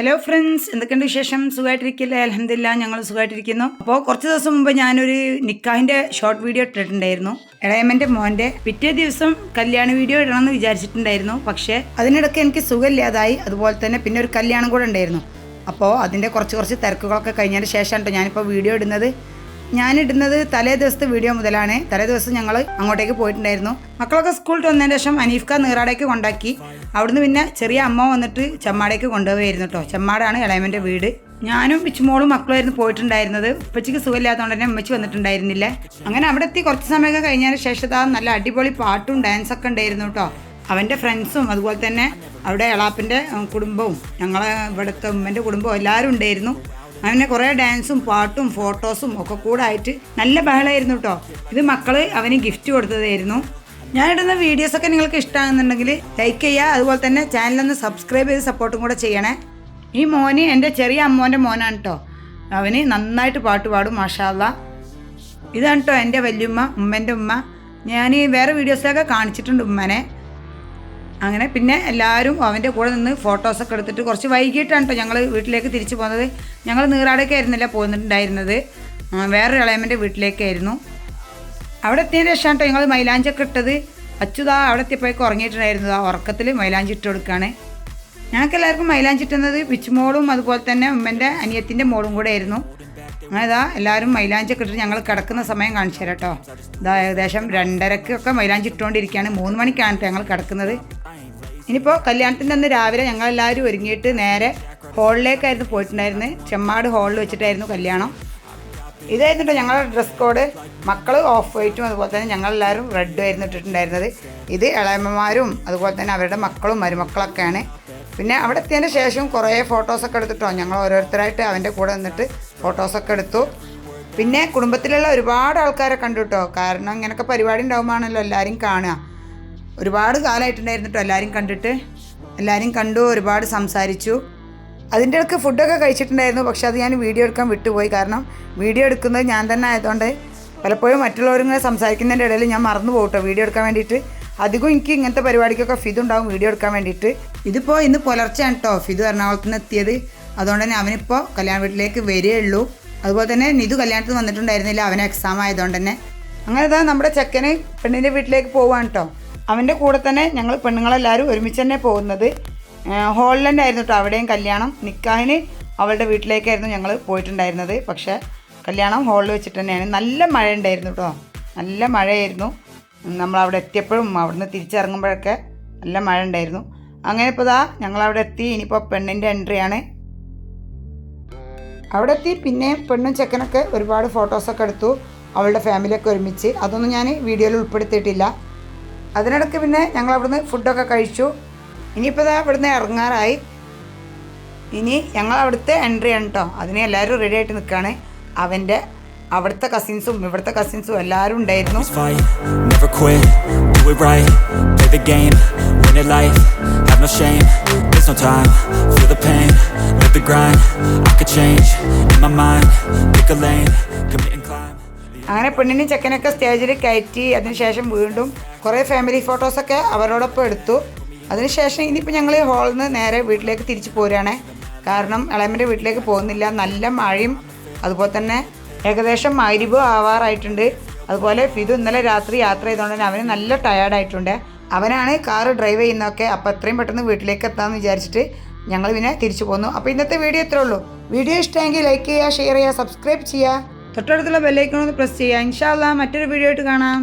Hello friends എന്തൊക്കെയുണ്ട് വിശേഷം? സുഖമായിട്ടിരിക്കില്ലേ അലഹമില്ല ഞങ്ങൾ സുഖമായിട്ടിരിക്കുന്നു അപ്പോൾ കുറച്ച് ദിവസം മുമ്പ് ഞാനൊരു നിക്കാഹിന്റെ ഷോർട്ട് വീഡിയോ ഇട്ടിട്ടുണ്ടായിരുന്നു. ഇളയമ്മന്റെ മോന്റെ പിറ്റേ ദിവസം കല്യാണ വീഡിയോ ഇടണമെന്ന് വിചാരിച്ചിട്ടുണ്ടായിരുന്നു. പക്ഷേ അതിനിടയ്ക്ക് എനിക്ക് സുഖമില്ലാതായി. അതുപോലെ തന്നെ പിന്നെ ഒരു കല്യാണം കൂടെ ഉണ്ടായിരുന്നു. അപ്പോൾ അതിന്റെ കുറച്ച് കുറച്ച് തിരക്കുകളൊക്കെ കഴിഞ്ഞതിന് ശേഷമാണ് കേട്ടോ ഞാനിപ്പോൾ വീഡിയോ ഇടുന്നത്. ഞാനിടുന്നത് തലേ ദിവസത്തെ വീഡിയോ മുതലാണ്. തലേ ദിവസം ഞങ്ങൾ അങ്ങോട്ടേക്ക് പോയിട്ടുണ്ടായിരുന്നു. മക്കളൊക്കെ സ്കൂളിൽ വന്നതിന് ശേഷം അനീഫ്ക നീറാടേക്ക് കൊണ്ടാക്കി. അവിടുന്ന് പിന്നെ ചെറിയ അമ്മ വന്നിട്ട് ചെമ്മാടേക്ക് കൊണ്ടുപോയിരുന്നു കേട്ടോ ചെമ്മാടാണ് ഇളയമന്റെ വീട്. ഞാനും ഇച്ചുമോളും മക്കളുമായിരുന്നു പോയിട്ടുണ്ടായിരുന്നത്. ഉപ്പച്ചയ്ക്ക് സുഖമില്ലാത്തതുകൊണ്ട് തന്നെ ഉമ്മച്ചി വന്നിട്ടുണ്ടായിരുന്നില്ല. അങ്ങനെ അവിടെ എത്തി കുറച്ച് സമയമൊക്കെ കഴിഞ്ഞതിന് ശേഷം നല്ല അടിപൊളി പാട്ടും ഡാൻസൊക്കെ ഉണ്ടായിരുന്നു കേട്ടോ അവന്റെ ഫ്രണ്ട്സും അതുപോലെ തന്നെ അവിടെ എളാപ്പിന്റെ കുടുംബവും ഞങ്ങളെ ഇവിടുത്തെ ഉമ്മന്റെ കുടുംബവും എല്ലാവരും ഉണ്ടായിരുന്നു. അവനെ കുറേ ഡാൻസും പാട്ടും ഫോട്ടോസും ഒക്കെ കൂടെ ആയിട്ട് നല്ല ബഹളമായിരുന്നു കേട്ടോ ഇത് മക്കൾ അവന് ഗിഫ്റ്റ് കൊടുത്തതായിരുന്നു. ഞാനിടുന്ന വീഡിയോസൊക്കെ നിങ്ങൾക്ക് ഇഷ്ടമാകുന്നുണ്ടെങ്കിൽ ലൈക്ക് ചെയ്യുക. അതുപോലെ തന്നെ ചാനലൊന്ന് സബ്സ്ക്രൈബ് ചെയ്ത് സപ്പോർട്ടും കൂടെ ചെയ്യണേ. ഈ മോന് എന്റെ ചെറിയ അമ്മോന്റെ മോനാണ് കേട്ടോ അവന് നന്നായിട്ട് പാട്ട് പാടും മാഷാല്ല ഇതാണ് കേട്ടോ എന്റെ വല്യമ്മ ഉമ്മന്റെ ഉമ്മ. ഞാൻ വേറെ വീഡിയോസിലൊക്കെ കാണിച്ചിട്ടുണ്ട് ഉമ്മനെ. അങ്ങനെ പിന്നെ എല്ലാവരും അവന്റെ കൂടെ നിന്ന് ഫോട്ടോസൊക്കെ എടുത്തിട്ട് കുറച്ച് വൈകിട്ടാണ് കേട്ടോ ഞങ്ങൾ വീട്ടിലേക്ക് തിരിച്ചു പോകുന്നത്. ഞങ്ങൾ നീറാടൊക്കെ ആയിരുന്നില്ല പോകുന്നുണ്ടായിരുന്നത് വേറൊരു ഇളയമ്മന്റെ വീട്ടിലേക്കായിരുന്നു അവിടെ എത്തിയതിന് ശേഷം കേട്ടോ ഞങ്ങൾ മൈലാഞ്ചൊക്കെ ഇട്ടത്. അച്ചുതാ അവിടെ എത്തിയപ്പോഴേക്കും ഉറങ്ങിയിട്ടുണ്ടായിരുന്നു. ആ ഉറക്കത്തിൽ മൈലാഞ്ചി ഇട്ട് കൊടുക്കുകയാണ് ഞങ്ങൾക്ക് എല്ലാവർക്കും മൈലാഞ്ചി ഇട്ടുന്നത് പിച്ചുമോളും അതുപോലെ തന്നെ ഉമ്മന്റെ അനിയത്തിന്റെ മോളും കൂടെ ആയിരുന്നു. അങ്ങനെ ഇതാ എല്ലാവരും മൈലാഞ്ചൊക്കെ ഇട്ടിട്ട് ഞങ്ങൾ കിടക്കുന്ന സമയം കാണിച്ചു തരാം കേട്ടോ ഇതാ ഏകദേശം രണ്ടരക്കൊക്കെ മൈലാഞ്ചി ഇട്ടുകൊണ്ടിരിക്കുകയാണ്. മൂന്ന് മണിക്കാണ് ഞങ്ങൾ കിടക്കുന്നത്. ഇനിയിപ്പോൾ കല്യാണത്തിന്റെ അന്ന് രാവിലെ ഞങ്ങളെല്ലാവരും ഒരുങ്ങിയിട്ട് നേരെ ഹോളിലേക്കായിരുന്നു പോയിട്ടുണ്ടായിരുന്നത് ചെമ്മാട് ഹോളിൽ വെച്ചിട്ടായിരുന്നു കല്യാണം. ഇതായിരുന്നു കേട്ടോ ഞങ്ങളുടെ ഡ്രസ് കോഡ് മക്കൾ ഓഫ് വൈറ്റും അതുപോലെ തന്നെ ഞങ്ങളെല്ലാവരും റെഡും ആയിരുന്നു ഇട്ടിട്ടുണ്ടായിരുന്നത്. ഇത് ഇളയമ്മമാരും അതുപോലെ തന്നെ അവരുടെ മക്കളും മരുമക്കളൊക്കെയാണ്. പിന്നെ അവിടെ എത്തിയതിന് ശേഷം കുറേ ഫോട്ടോസൊക്കെ എടുത്തിട്ടോ. ഞങ്ങൾ ഓരോരുത്തരായിട്ട് അവന്റെ കൂടെ നിന്നിട്ട് ഫോട്ടോസൊക്കെ എടുത്തു. പിന്നെ കുടുംബത്തിലുള്ള ഒരുപാട് ആൾക്കാരെ കണ്ടു കേട്ടോ കാരണം ഇങ്ങനെയൊക്കെ പരിപാടി ഉണ്ടാകുമ്പോഴാണല്ലോ എല്ലാവരും കാണുക. ഒരുപാട് കാലമായിട്ടുണ്ടായിരുന്നു കേട്ടോ എല്ലാവരും കണ്ടിട്ട്. എല്ലാവരും കണ്ടു ഒരുപാട് സംസാരിച്ചു. അതിന്റെ ഇടയ്ക്ക് ഫുഡൊക്കെ കഴിച്ചിട്ടുണ്ടായിരുന്നു പക്ഷെ അത് ഞാൻ വീഡിയോ എടുക്കാൻ വിട്ടുപോയി. കാരണം വീഡിയോ എടുക്കുന്നത് ഞാൻ തന്നെ ആയതുകൊണ്ട് പലപ്പോഴും മറ്റുള്ളവരിങ്ങനെ സംസാരിക്കുന്നതിന്റെ ഇടയിൽ ഞാൻ മറന്നു പോകും കേട്ടോ വീഡിയോ എടുക്കാൻ വേണ്ടിയിട്ട്. അധികം എനിക്ക് ഇങ്ങനത്തെ പരിപാടിക്കൊക്കെ ഫിദ് ഉണ്ടാവും വീഡിയോ എടുക്കാൻ വേണ്ടിയിട്ട്. ഇതിപ്പോൾ ഇന്ന് പുലർച്ചെയാണ് കേട്ടോ ഫിദ് എറണാകുളത്ത് നിന്ന് എത്തിയത്. അതുകൊണ്ട് തന്നെ അവനിപ്പോൾ കല്യാണ വീട്ടിലേക്ക് വരികയുള്ളൂ അതുപോലെ തന്നെ നിതു കല്യാണത്തിന് വന്നിട്ടുണ്ടായിരുന്നില്ല അവന് എക്സാം ആയതുകൊണ്ട് തന്നെ. അങ്ങനെ നമ്മുടെ ചെക്കന് പെണ്ണിന്റെ വീട്ടിലേക്ക് പോവാണ് കേട്ടോ. അവന്റെ കൂടെ തന്നെ ഞങ്ങൾ പെണ്ണുങ്ങളെല്ലാവരും ഒരുമിച്ച് തന്നെ പോകുന്നത്. ആയിരുന്നു കേട്ടോ അവിടെയും കല്യാണം. നിക്കാഹിന് അവളുടെ വീട്ടിലേക്കായിരുന്നു ഞങ്ങൾ പോയിട്ടുണ്ടായിരുന്നത്. പക്ഷേ കല്യാണം ഹോളിൽ വെച്ചിട്ട് തന്നെയാണ്. നല്ല മഴ ഉണ്ടായിരുന്നു കേട്ടോ നല്ല മഴയായിരുന്നു. നമ്മൾ അവിടെ എത്തിയപ്പോഴും അവിടുന്ന് തിരിച്ചിറങ്ങുമ്പോഴൊക്കെ നല്ല മഴ ഉണ്ടായിരുന്നു അങ്ങനെ ഇപ്പോൾ ഇതാ ഞങ്ങളവിടെ എത്തി. ഇനിയിപ്പോൾ പെണ്ണിന്റെ എൻട്രിയാണ് അവിടെ എത്തി. പിന്നെ പെണ്ണും ചെക്കനൊക്കെ ഒരുപാട് ഫോട്ടോസൊക്കെ എടുത്തു. അവളുടെ ഫാമിലിയൊക്കെ ഒരുമിച്ച്. അതൊന്നും ഞാൻ വീഡിയോയിൽ ഉൾപ്പെടുത്തിയിട്ടില്ല. അതിനിടയ്ക്ക് പിന്നെ ഞങ്ങൾ അവിടുന്ന് ഫുഡൊക്കെ കഴിച്ചു. ഇനിയിപ്പോൾ ഇതാ അവിടുന്ന് ഇറങ്ങാറായി. ഇനി ഞങ്ങൾ അവിടുത്തെ എൻട്രി ആണ് കേട്ടോ അതിന് എല്ലാവരും റെഡി ആയിട്ട് നിൽക്കുകയാണ് അവന്റെ അവിടുത്തെ കസിൻസും ഇവിടുത്തെ കസിൻസും എല്ലാവരും ഉണ്ടായിരുന്നു. അങ്ങനെ പെണ്ണിനും ചെക്കനൊക്കെ സ്റ്റേജിൽ കയറ്റി അതിനുശേഷം വീണ്ടും കുറേ ഫാമിലി ഫോട്ടോസൊക്കെ അവരോടൊപ്പം എടുത്തു. അതിനുശേഷം ഇനിയിപ്പോൾ ഞങ്ങൾ ഹാളിൽ നിന്ന് നേരെ വീട്ടിലേക്ക് തിരിച്ചു പോരുകയാണ് കാരണം ഇളയമ്മന്റെ വീട്ടിലേക്ക് പോകുന്നില്ല. നല്ല മഴയും അതുപോലെ തന്നെ ഏകദേശം മരിബ് ആവാറായിട്ടുണ്ട്. അതുപോലെ ഫിതു ഇന്നലെ രാത്രി യാത്ര ചെയ്തുകൊണ്ട് തന്നെ അവന് നല്ല ടയേർഡായിട്ടുണ്ട് അവനാണ് കാറ് ഡ്രൈവ് ചെയ്യുന്നതൊക്കെ അപ്പോൾ എത്രയും പെട്ടെന്ന് വീട്ടിലേക്ക് എത്താമെന്ന് വിചാരിച്ചിട്ട് ഞങ്ങൾ പിന്നെ തിരിച്ചു പോന്നു. അപ്പോൾ ഇന്നത്തെ വീഡിയോ ഇത്രേ ഉള്ളൂ. വീഡിയോ ഇഷ്ടമെങ്കിൽ ലൈക്ക് ചെയ്യുക ഷെയർ ചെയ്യുക സബ്സ്ക്രൈബ് ചെയ്യുക. തൊട്ടടുത്തുള്ള ബെല്ലൈക്കൺ ഒന്ന് പ്രസ് ചെയ്യുക. ഇൻഷാല്ല മറ്റൊരു വീഡിയോ ആയിട്ട് കാണാം.